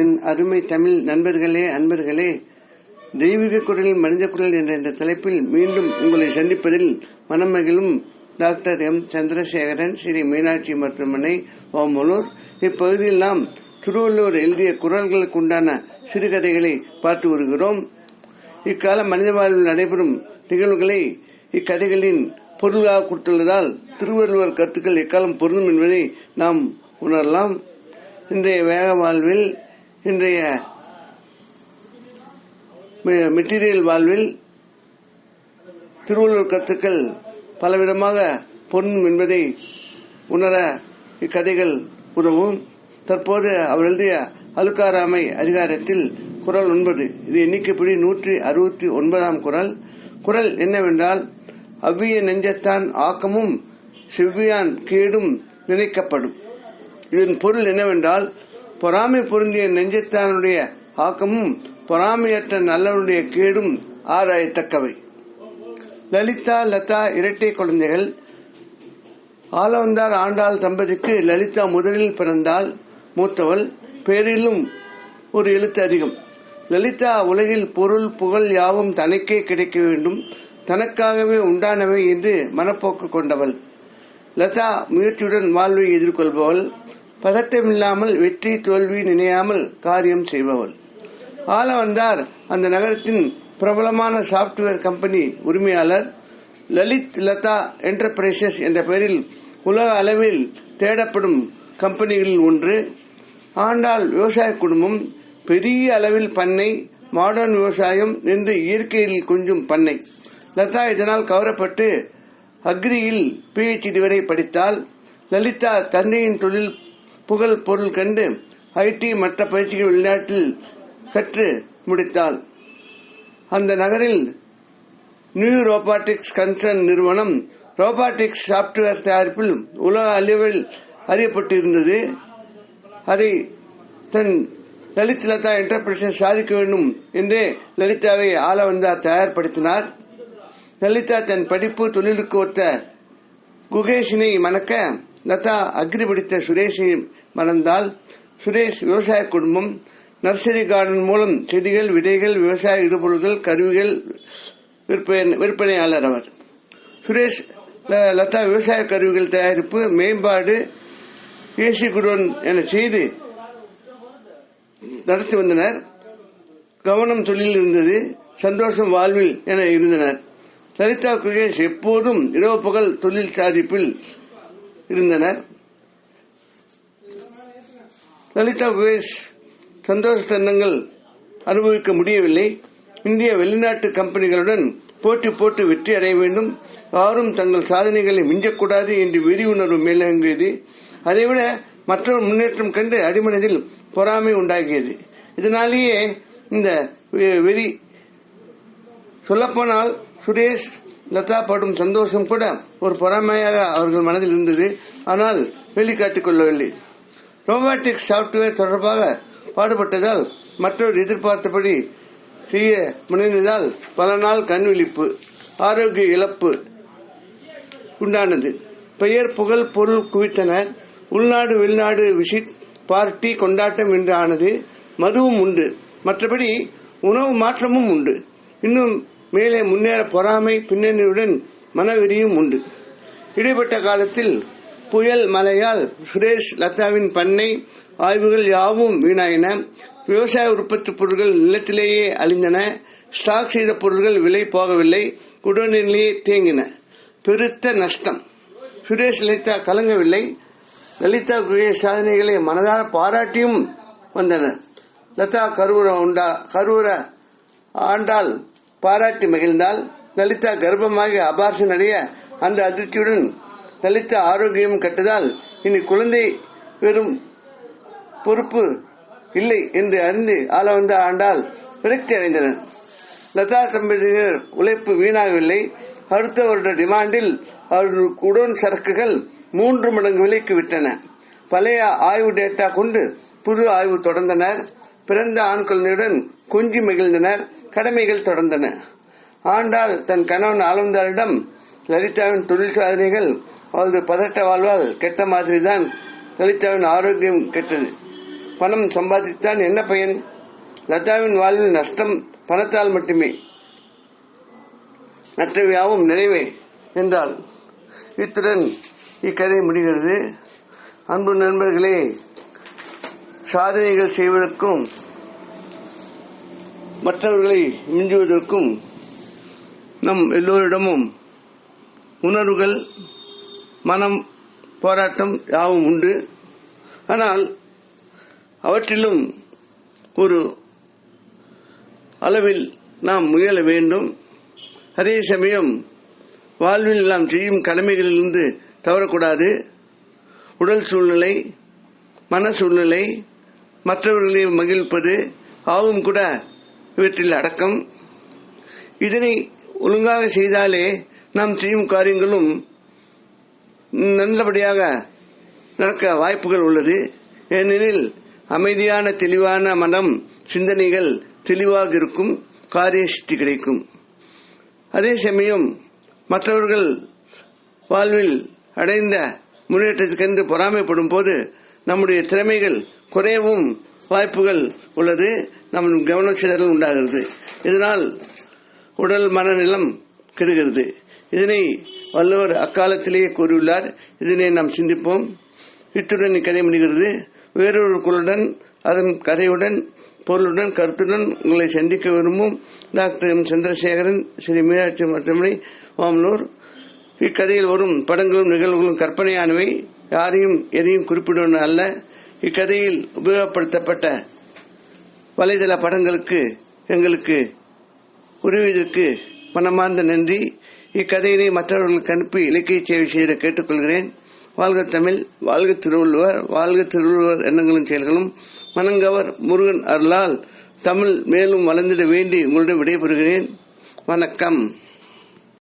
என் அருமை தமிழ் நண்பர்களே அன்பர்களே தெய்வீக குரலில் மனித குரல் என்ற இந்த தலைப்பில் மீண்டும் உங்களை சந்திப்பதில் மனமகிழும் டாக்டர் எம். சந்திரசேகரன் ஸ்ரீ மீனாட்சி மருத்துவமனை ஓமலூர். இப்பகுதியில் நாம் திருவள்ளுவர் எழுதிய குரல்களுக்கு உண்டான சிறுகதைகளை பார்த்து வருகிறோம். இக்கால மனித வாழ்வில் நடைபெறும் நிகழ்வுகளை இக்கதைகளின் பொருளாக கொடுத்துள்ளதால் திருவள்ளுவர் கருத்துக்கள் எக்காலம் பொருந்தும் என்பதை நாம் உணரலாம். இன்றைய வேக வாழ்வில் இன்றைய மெட்டீரியல் வாழ்வில் திருவள்ளுவர் கருத்துக்கள் பலவிதமாக பொன் என்பதை உணர இக்கதைகள் உதவும். தற்போது அவர் எழுதிய அழுக்காராமை அதிகாரத்தில் குரல் ஒன்பது. இது எண்ணிக்கைப்படி நூற்றி அறுபத்தி ஒன்பதாம் குரல். குரல் என்னவென்றால் அவ்விய நெஞ்சத்தான் ஆக்கமும் செவ்வியான் கேடும் நினைக்கப்படும். இதன் பொருள் என்னவென்றால் பொறாமை பொருந்திய நெஞ்சத்தானுடைய ஆக்கமும் பொறாமையற்ற நல்லவனுடைய கேடும் ஆராயத்தக்கவை. லலிதா லதா இரட்டை குழந்தைகள். ஆலவந்தார் ஆண்டாள் தம்பதிக்கு லலிதா முதலில் பிறந்தால் மூத்தவள். பேரிலும் ஒரு எழுத்து அதிகம். லலிதா உலகில் பொருள் புகழ் யாவும் தனக்கே கிடைக்க வேண்டும். தனக்காகவே உண்டானவை என்று மனப்போக்கு கொண்டவள். லதா முயற்சியுடன் வாழ்வை எதிர்கொள்பவள். பதட்டமில்லாமல் வெற்றி தோல்வி நினையாமல் காரியம் செய்பவள். ஆள வந்தார் அந்த நகரத்தின் பிரபலமான சாப்ட்வேர் கம்பெனி உரிமையாளர் லலித் லதா என்டர்பிரைசஸ் என்ற பெயரில் உலக அளவில் தேடப்படும் கம்பெனிகளில் ஒன்று. ஆண்டாள் விவசாய குடும்பம் பெரிய அளவில் பண்ணை மாடர்ன் விவசாயம் என்று இயற்கையில் கொஞ்சம் பண்ணை. லதா இதனால் கவரப்பட்டு அக்ரியில் பிஹெச்டி வரை படித்தால் லலிதா தந்தையின் தொழில் புகழ் பொருள் கண்டு ஐடி மற்ற பயிற்சிகள் வெளிநாட்டில் கற்று முடித்தாள். அந்த நகரில் நியூ ரோபாட்டிக்ஸ் கன்சர்ன் நிறுவனம் ரோபாட்டிக்ஸ் சாப்ட்வேர் தயாரிப்பில் உலக அளவில் அறியப்பட்டிருந்தது. அதை தன் லலித் லதா என்டர்பிரைசஸ் சாதிக்க வேண்டும் என்றே லலிதாவை ஆள வந்தார் தயார்படுத்தினார். லலிதா தன் படிப்பு தொழிலுக்கு ஒத்த குகேஷினை மணக்க லதா அக்ரி படித்த சுரேஷை மணந்தால் சுரேஷ் விவசாய குடும்பம் நர்சரி கார்டன் மூலம் செடிகள் விதைகள் விவசாய இடுபொருள்கள் கருவிகள் விற்பனையாளர் அவர். சுரேஷ் லதா விவசாய கருவிகள் தயாரிப்பு மேம்பாடு ஏசி குடோன் என செய்து நடத்தி வந்தனர். கவனம் தொழில் இருந்தது சந்தோஷம் வாழ்வில் என இருந்தனர். லலிதா குகேஷ் எப்போதும் இரவு பகல் தொழில் சாதிப்பில் இருந்தனர். லலிதா விவேஷ் சந்தோஷ தன்னங்கள் அனுபவிக்க முடியவில்லை. இந்திய வெளிநாட்டு கம்பெனிகளுடன் போட்டி போட்டு வெற்றி அடைய வேண்டும். யாரும் தங்கள் சாதனைகளை மிஞ்சக்கூடாது என்று வெறி உணர்வு மேலங்கியது. அதைவிட மற்றொரு முன்னேற்றம் கண்டு அடிமனதில் பொறாமை உண்டாகியது. இதனாலேயே இந்த வெறி சொல்லப்போனால் சுரேஷ் லதா படும் சந்தோஷம் கூட ஒரு பொறாமையாக அவர்கள் மனதில் இருந்தது. ஆனால் வெளிக்காட்டிக் கொள்ளவில்லை. ரோபாட்டிக் சாப்ட்வேர் தொடர்பாக பாடுபட்டதால் மற்றொரு எதிர்பார்த்தபடி செய்ய முனைந்ததால் பல நாள் கண் விழிப்பு ஆரோக்கிய இழப்பு உண்டானது. பெயர் புகழ் பொருள் குவித்தனர் உள்நாடு வெளிநாடு விசிட் பார்ட்டி கொண்டாட்டம் என்று ஆனது மதுவும் உண்டு. மற்றபடி உணவு மாற்றமும் உண்டு. இன்னும் மேலே முன்னேற பொறாமை பின்னணியுடன் மனவெறியும் உண்டு. இடைப்பட்ட காலத்தில் புயல் மழையால் சுரேஷ் லதாவின் பண்ணை ஆய்வுகள் யாவும் வீணாயின. விவசாய உற்பத்தி பொருட்கள் நிலத்திலேயே அழிந்தன. ஸ்டாக் செய்த பொருட்கள் விலை போகவில்லை. குடோனிலேயே தேங்கின. பெருத்த நஷ்டம். சுரேஷ் லலிதா கலங்கவில்லை. லலிதா குகே சாதனைகளை மனதார பாராட்டியும் வந்தனர் லதா கருவுர உண்டா கருவுர ஆண்டால் பாராட்டி மகிழ்ந்தால் லலிதா கர்ப்பமாகி அபார்ஷன் அடைய அந்த அதிர்ச்சியுடன் லலிதா ஆரோக்கியம் கட்டதால் இனி குழந்தை பெறும் பொறுப்பு இல்லை என்று அறிந்து ஆள வந்த ஆண்டால் விரக்தி அடைந்தனர். லதா தம்பதியினர் உழைப்பு வீணாகவில்லை. அடுத்த வருட டிமாண்டில் அவர்கள் குடோன் சரக்குகள் மூன்று மடங்கு விலைக்கு விட்டன பழைய ஆய்வு டேட்டா கொண்டு புது ஆய்வு தொடர்ந்தனர். பிறந்த ஆண் குழந்தையுடன் குஞ்சு மகிழ்ந்தனர் கடமைகள் தொடர்ந்தன. ஆண்டாள் தன் கணவன் ஆளுந்தாரிடம் லலிதாவின் தொழில் சாதனைகள் அவரது பதட்ட வாழ்வால் கெட்ட மாதிரிதான் லலிதாவின் ஆரோக்கியம் கெட்டது. பணம் சம்பாதித்தான் என்ன பயன்? லதாவின் வாழ்வில் நஷ்டம் பணத்தால் மட்டுமே. நற்றவையாவும் நிறைவே என்றால் இத்துடன் இக்கதை முடிகிறது. அன்பு நண்பர்களே சாதனைகள் செய்வதற்கும் மற்றவர்களை மிஞ்சுவதற்கும் நம் எல்லோரிடமும் உணர்வுகள் மனம் போராட்டம் யாவும் உண்டு. ஆனால் அவற்றிலும் ஒரு அளவில் நாம் முயல வேண்டும். அதே சமயம் வாழ்வில் நாம் செய்யும் கடமைகளிலிருந்து தவறக்கூடாது. உடல் சூழ்நிலை மன சூழ்நிலை மற்றவர்களை மகிழ்ப்பது ஆவும் கூட இவற்றில் அடக்கம். இதனை ஒழுங்காக செய்தாலே நாம் செய்யும் காரியங்களும் நல்லபடியாக நடக்க வாய்ப்புகள் உள்ளது. ஏனெனில் அமைதியான தெளிவான மனம் சிந்தனைகள் தெளிவாக இருக்கும் காரிய சித்தி கிடைக்கும். அதே சமயம் மற்றவர்கள் வாழ்வில் அடைந்த முன்னேற்றத்துக்கென்று பொறாமைப்படும் போது நம்முடைய திறமைகள் குறையவும் வாய்ப்புகள் உள்ளது. நம் கவனச்சிதறல் உண்டாகிறது. இதனால் உடல் மனநிலம் கெடுகிறது. இதனை வல்லவர் அக்காலத்திலேயே கூறியுள்ளார். இதனை நாம் சிந்திப்போம். இத்துடன் இக்கதை முடிகிறது. வேறொரு குரலுடன் அதன் கதையுடன் பொருளுடன் கருத்துடன் உங்களை சந்திக்க விரும்பும் டாக்டர் எம். சந்திரசேகரன் ஸ்ரீ மீனாட்சி மருத்துவமனை ஓமலூர் இக்கதையில் வரும் படங்களும் நிகழ்வுகளும் கற்பனையானவை. யாரையும் எதையும் குறிப்பிடுவன அல்ல. இக்கதையில் உபயோகப்படுத்தப்பட்ட வலைதள படங்களுக்கு எங்களுக்கு உதவியதற்கு மனமார்ந்த நன்றி. இக்கதையினை மற்றவர்களுக்கு அனுப்பி இலக்கிய சேவை செய்த கேட்டுக்கொள்கிறேன். வாழ்க தமிழ் வாழ்க திருவள்ளுவர் வாழ்க திருவள்ளுவர் எண்ணங்களும் செயல்களும். மனங்கவர் முருகன் அருளால் தமிழ் மேலும் வளர்ந்திட வேண்டி உங்களிடம் விடைபெறுகிறேன். வணக்கம்.